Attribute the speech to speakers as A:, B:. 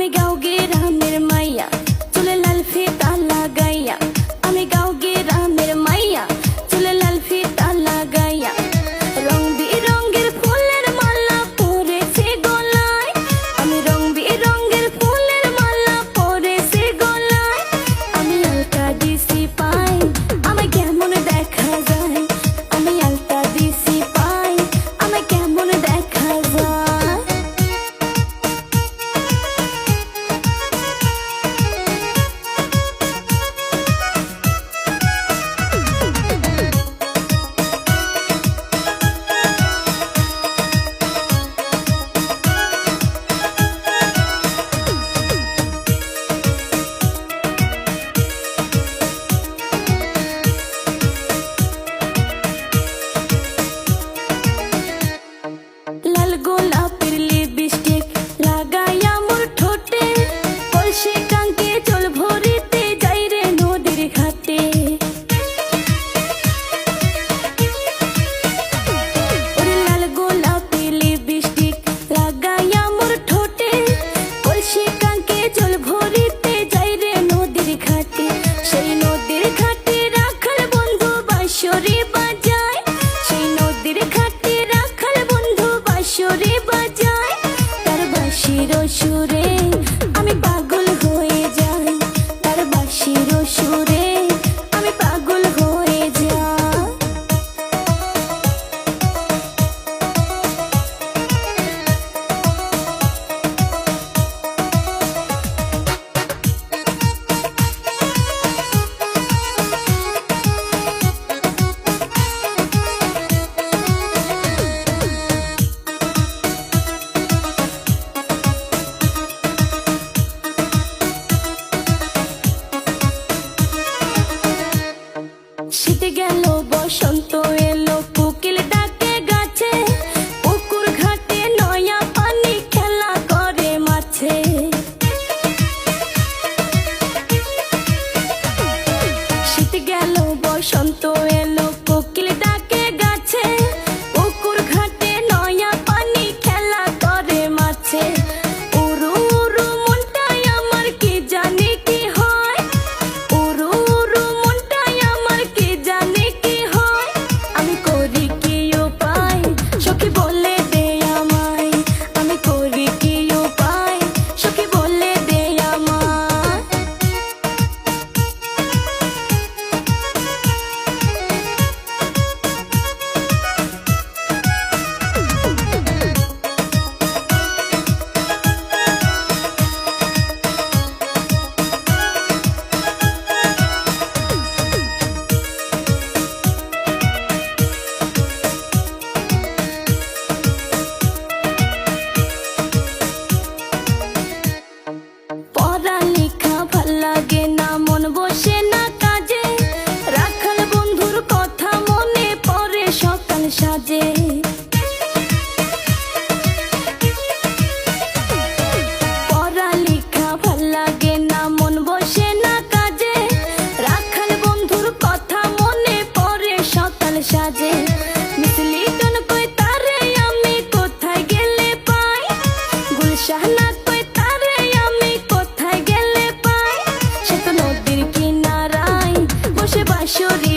A: আমি গাও গে রামের মাইয়া, চুলে লাল ফিতা লাগাইয়া। আমি গাও গে রামের মাইয়া, চুলে লাল ফিতা লাগাইয়া। রং বিরঙ্গের ফুলের মালা পরেছে গলায়। আমি রং বিরঙ্গের ফুলের মালা পরেছে গলায়। আমি আলকা দিছি siguen los should